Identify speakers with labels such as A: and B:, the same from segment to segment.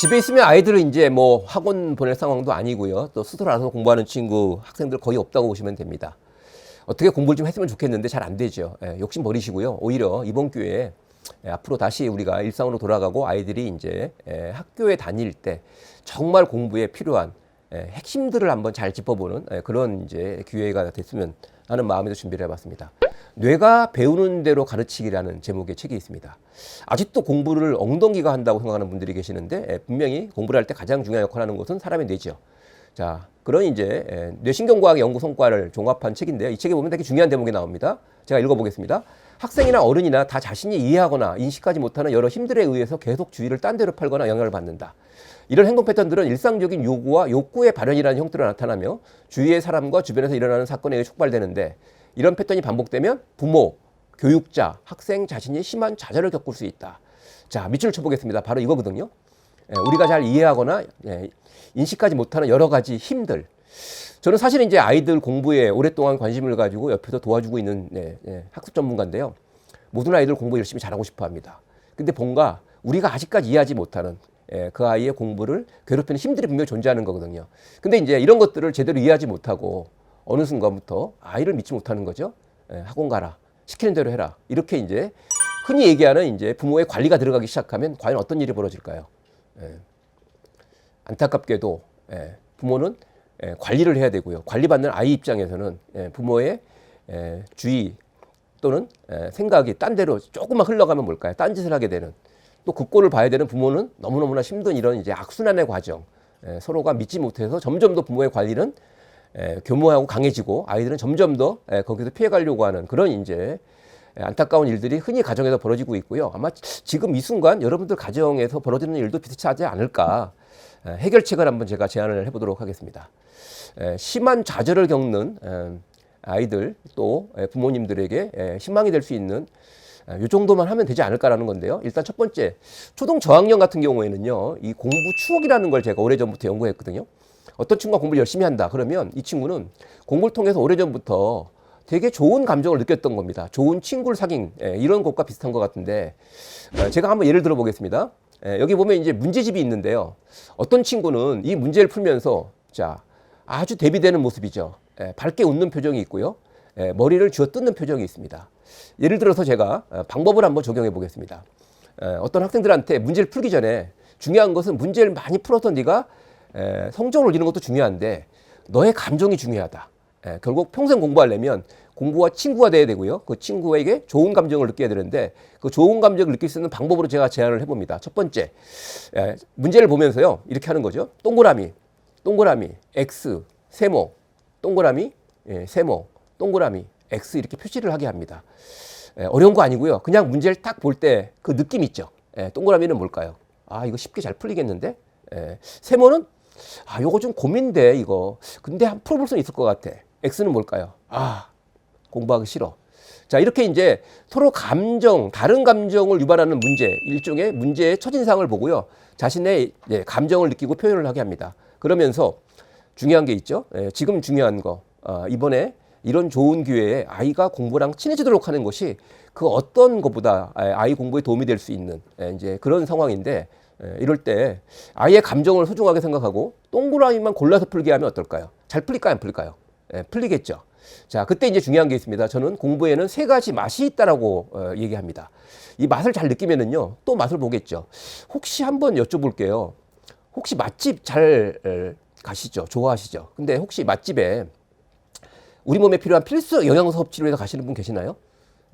A: 집에 있으면 아이들은 이제 뭐 학원 보낼 상황도 아니고요. 또 스스로 알아서 공부하는 친구, 학생들 거의 없다고 보시면 됩니다. 어떻게 공부를 좀 했으면 좋겠는데 잘 안 되죠. 예, 욕심 버리시고요. 오히려 이번 기회에 예, 앞으로 다시 우리가 일상으로 돌아가고 아이들이 이제 예, 학교에 다닐 때 정말 공부에 필요한 예, 핵심들을 한번 잘 짚어보는 예, 그런 이제 기회가 됐으면 하는 마음에서 준비를 해봤습니다. 뇌가 배우는 대로 가르치기라는 제목의 책이 있습니다. 아직도 공부를 엉덩이가 한다고 생각하는 분들이 계시는데 예, 분명히 공부를 할 때 가장 중요한 역할을 하는 것은 사람의 뇌죠. 자, 그런 이제 예, 뇌신경과학 연구 성과를 종합한 책인데요. 이 책에 보면 되게 중요한 대목이 나옵니다. 제가 읽어보겠습니다. 학생이나 어른이나 다 자신이 이해하거나 인식하지 못하는 여러 힘들에 의해서 계속 주의를 딴 데로 팔거나 영향을 받는다. 이런 행동 패턴들은 일상적인 요구와 욕구의 발현이라는 형태로 나타나며 주위의 사람과 주변에서 일어나는 사건에 의해 촉발되는데 이런 패턴이 반복되면 부모, 교육자, 학생 자신이 심한 좌절을 겪을 수 있다. 자, 밑줄을 쳐보겠습니다. 바로 이거거든요. 예, 우리가 잘 이해하거나 예, 인식하지 못하는 여러 가지 힘들. 저는 사실 이제 아이들 공부에 오랫동안 관심을 가지고 옆에서 도와주고 있는 예, 예, 학습 전문가인데요. 모든 아이들 공부 열심히 잘하고 싶어 합니다. 근데 뭔가 우리가 아직까지 이해하지 못하는 예, 그 아이의 공부를 괴롭히는 힘들이 분명히 존재하는 거거든요. 근데 이제 이런 것들을 제대로 이해하지 못하고 어느 순간부터 아이를 믿지 못하는 거죠. 예, 학원 가라. 시키는 대로 해라. 이렇게 이제 흔히 얘기하는 이제 부모의 관리가 들어가기 시작하면 과연 어떤 일이 벌어질까요? 예. 안타깝게도 예, 부모는 예, 관리를 해야 되고요. 관리받는 아이 입장에서는 예, 부모의 예, 주의 또는 예, 생각이 딴 데로 조금만 흘러가면 뭘까요? 딴 짓을 하게 되는 또 그 꼴을 봐야 되는 부모는 너무너무나 힘든 이런 이제 악순환의 과정 예, 서로가 믿지 못해서 점점 더 부모의 관리는 예, 교모하고 강해지고 아이들은 점점 더 예, 거기서 피해가려고 하는 그런 이제 예, 안타까운 일들이 흔히 가정에서 벌어지고 있고요. 아마 지금 이 순간 여러분들 가정에서 벌어지는 일도 비슷하지 않을까 예, 해결책을 한번 제가 제안을 해보도록 하겠습니다. 에, 심한 좌절을 겪는 에, 아이들 또 에, 부모님들에게 에, 희망이 될 수 있는 이 정도만 하면 되지 않을까라는 건데요. 일단 첫 번째 초등 저학년 같은 경우에는요, 이 공부 추억이라는 걸 제가 오래전부터 연구했거든요. 어떤 친구가 공부를 열심히 한다 그러면 이 친구는 공부를 통해서 오래전부터 되게 좋은 감정을 느꼈던 겁니다. 좋은 친구를 사귄 예, 이런 것과 비슷한 것 같은데 어, 제가 한번 예를 들어보겠습니다. 예, 여기 보면 이제 문제집이 있는데요. 어떤 친구는 이 문제를 풀면서 자 아주 대비되는 모습이죠. 예, 밝게 웃는 표정이 있고요. 예, 머리를 쥐어 뜯는 표정이 있습니다. 예를 들어서 제가 어, 방법을 한번 적용해 보겠습니다. 예, 어떤 학생들한테 문제를 풀기 전에 중요한 것은 문제를 많이 풀어서 네가 에, 성적을 올리는 것도 중요한데 너의 감정이 중요하다. 에, 결국 평생 공부하려면 공부와 친구가 돼야 되고요. 그 친구에게 좋은 감정을 느껴야 되는데 그 좋은 감정을 느낄 수 있는 방법으로 제가 제안을 해봅니다. 첫 번째, 에, 문제를 보면서요. 이렇게 하는 거죠. 동그라미, 동그라미, X, 세모, 동그라미, 예, 세모, 동그라미, X 이렇게 표시를 하게 합니다. 에, 어려운 거 아니고요. 그냥 문제를 딱 볼 때 그 느낌 있죠. 에, 동그라미는 뭘까요? 아, 이거 쉽게 잘 풀리겠는데? 에, 세모는 아, 요거 좀 고민돼, 이거. 근데 한 풀어볼 수는 있을 것 같아. X는 뭘까요? 아, 공부하기 싫어. 자, 이렇게 이제 서로 감정, 다른 감정을 유발하는 문제, 일종의 문제의 첫인상을 보고요. 자신의 예, 감정을 느끼고 표현을 하게 합니다. 그러면서 중요한 게 있죠. 예, 지금 중요한 거. 아, 이번에 이런 좋은 기회에 아이가 공부랑 친해지도록 하는 것이 그 어떤 것보다 아, 아이 공부에 도움이 될 수 있는 예, 이제 그런 상황인데 예, 이럴 때 아이의 감정을 소중하게 생각하고 동그라미만 골라서 풀게 하면 어떨까요? 잘 풀릴까요? 안 풀릴까요? 예, 풀리겠죠. 자, 그때 이제 중요한 게 있습니다. 저는 공부에는 세 가지 맛이 있다라고 어, 얘기합니다. 이 맛을 잘 느끼면은요, 또 맛을 보겠죠. 혹시 한번 여쭤볼게요. 혹시 맛집 잘 에, 가시죠? 좋아하시죠? 근데 혹시 맛집에 우리 몸에 필요한 필수 영양소 섭취를 위해서 가시는 분 계시나요?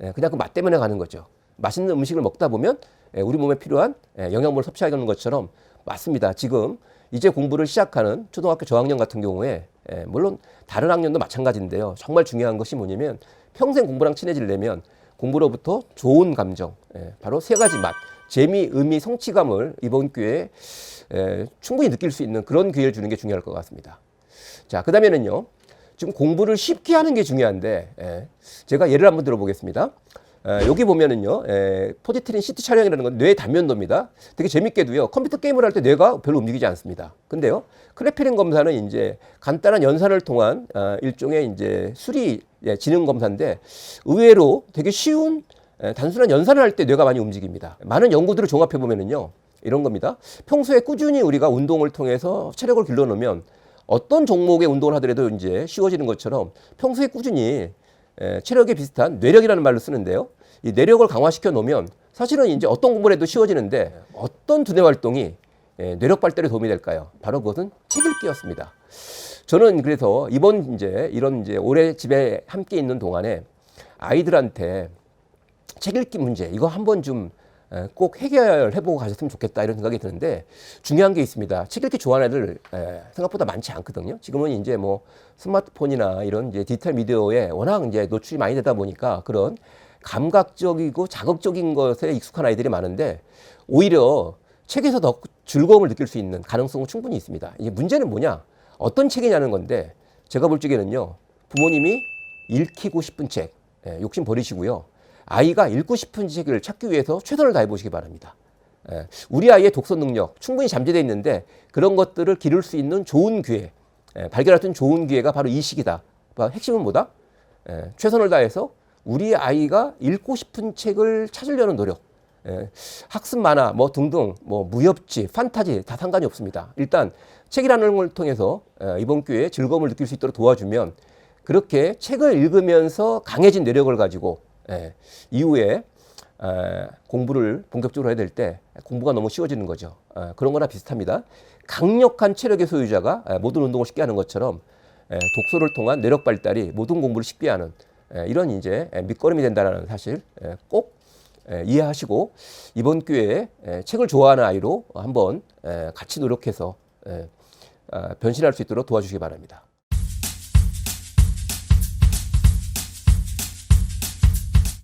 A: 예, 그냥 그 맛 때문에 가는 거죠. 맛있는 음식을 먹다 보면 예, 우리 몸에 필요한 예, 영양분을 섭취하는 것처럼 맞습니다. 지금 이제 공부를 시작하는 초등학교 저학년 같은 경우에 예, 물론 다른 학년도 마찬가지인데요. 정말 중요한 것이 뭐냐면 평생 공부랑 친해지려면 공부로부터 좋은 감정, 예, 바로 세 가지 맛, 재미, 의미, 성취감을 이번 기회에 예, 충분히 느낄 수 있는 그런 기회를 주는 게 중요할 것 같습니다. 자, 그 다음에는요. 지금 공부를 쉽게 하는 게 중요한데 예, 제가 예를 한번 들어보겠습니다. 에, 여기 보면은요, 에, 포지트린 CT 촬영이라는 건 뇌 단면도입니다. 되게 재밌게도요, 컴퓨터 게임을 할 때 뇌가 별로 움직이지 않습니다. 근데요, 클레피린 검사는 이제 간단한 연산을 통한 아, 일종의 이제 수리 예, 지능 검사인데 의외로 되게 쉬운 에, 단순한 연산을 할 때 뇌가 많이 움직입니다. 많은 연구들을 종합해 보면은요, 이런 겁니다. 평소에 꾸준히 우리가 운동을 통해서 체력을 길러놓으면 어떤 종목의 운동을 하더라도 이제 쉬워지는 것처럼 평소에 꾸준히 에, 체력에 비슷한 뇌력이라는 말로 쓰는데요. 이 뇌력을 강화시켜 놓으면 사실은 이제 어떤 공부를 해도 쉬워지는데 어떤 두뇌 활동이 에, 뇌력 발달에 도움이 될까요? 바로 그것은 책 읽기였습니다. 저는 그래서 이번 이제 이런 이제 올해 집에 함께 있는 동안에 아이들한테 책 읽기 문제 이거 한번 좀 꼭 해결해보고 가셨으면 좋겠다 이런 생각이 드는데 중요한 게 있습니다. 책 읽기 좋아하는 애들 에, 생각보다 많지 않거든요. 지금은 이제 뭐 스마트폰이나 이런 이제 디지털 미디어에 워낙 이제 노출이 많이 되다 보니까 그런 감각적이고 자극적인 것에 익숙한 아이들이 많은데 오히려 책에서 더 즐거움을 느낄 수 있는 가능성은 충분히 있습니다. 이게 문제는 뭐냐? 어떤 책이냐는 건데 제가 볼 적에는요 부모님이 읽히고 싶은 책 예, 욕심 버리시고요 아이가 읽고 싶은 책을 찾기 위해서 최선을 다해 보시기 바랍니다. 예, 우리 아이의 독서 능력 충분히 잠재되어 있는데 그런 것들을 기를 수 있는 좋은 기회 예, 발견할 수 있는 좋은 기회가 바로 이 시기다. 뭐 핵심은 뭐다? 예, 최선을 다해서 우리 아이가 읽고 싶은 책을 찾으려는 노력. 예, 학습 만화 뭐 등등 뭐 무협지, 판타지 다 상관이 없습니다. 일단 책이라는 걸 통해서 예, 이번 기회에 즐거움을 느낄 수 있도록 도와주면 그렇게 책을 읽으면서 강해진 내력을 가지고 예, 이후에 에, 공부를 본격적으로 해야 될 때 공부가 너무 쉬워지는 거죠. 에, 그런 거나 비슷합니다. 강력한 체력의 소유자가 에, 모든 운동을 쉽게 하는 것처럼 에, 독서를 통한 내력 발달이 모든 공부를 쉽게 하는 에, 이런 이제 에, 밑거름이 된다는 사실 에, 꼭 에, 이해하시고 이번 기회에 에, 책을 좋아하는 아이로 한번 에, 같이 노력해서 에, 아, 변신할 수 있도록 도와주시기 바랍니다.